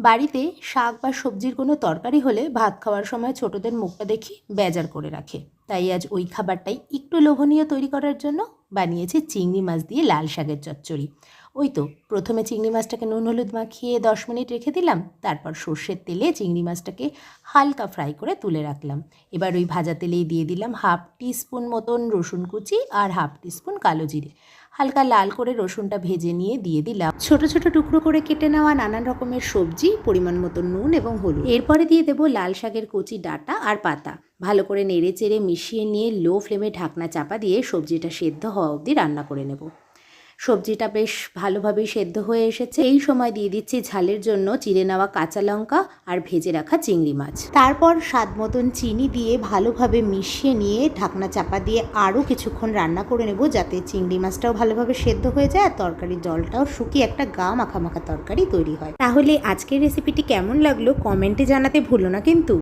বাড়িতে শাক বা সবজির কোনো তরকারি হলে ভাত খাওয়ার সময় ছোটদের মুখটা দেখি বেজার করে রাখে। তাই আজ ওই খাবারটাই একটু লোভনীয় তৈরি করার জন্য বানিয়েছি চিংড়ি মাছ দিয়ে লাল শাকের চচ্চড়ি। ওই তো প্রথমে চিংড়ি মাছটাকে নুন হলুদ মাখিয়ে দশ মিনিট রেখে দিলাম, তারপর সর্ষের তেলে চিংড়ি মাছটাকে হালকা ফ্রাই করে তুলে রাখলাম। এবার ওই ভাজা তেলেই দিয়ে দিলাম হাফ টিস্পুন মতন রসুন কুচি আর হাফ টিস্পুন কালো জিরে। হালকা লাল করে রসুনটা ভেজে নিয়ে দিয়ে দিলাম। ছোট ছোট টুকরো করে কেটে নেওয়া নানান রকমের সবজি, পরিমাণ মতো নুন এবং হলুদ। এরপরে দিয়ে দেবো লাল শাকের কচি ডাঁটা আর পাতা। ভালো করে নেড়ে চেড়ে মিশিয়ে নিয়ে লো ফ্লেমে ঢাকনা চাপা দিয়ে সবজিটা সেদ্ধ হওয়া অবধি রান্না করে নেব। সবজিটা বেশ ভালোভাবেই সেদ্ধ হয়ে এসেছে। এই সময় দিয়ে দিচ্ছি ঝালের জন্য চিড়ে নেওয়া কাঁচা লঙ্কা আর ভেজে রাখা চিংড়ি মাছ। তারপর স্বাদ মতন চিনি দিয়ে ভালোভাবে মিশিয়ে নিয়ে ঢাকনা চাপা দিয়ে আরও কিছুক্ষণ রান্না করে নেব যাতে চিংড়ি মাছটাও ভালোভাবে সেদ্ধ হয়ে যায় আর তরকারির জলটাও শুকিয়ে একটা গা মাখা মাখা তরকারি তৈরি হয়। তাহলে আজকের রেসিপিটি কেমন লাগল? কমেন্টে জানাতে ভুলো না কিন্তু।